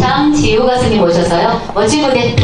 장지우 가수님 모셔서요. 멋진 무대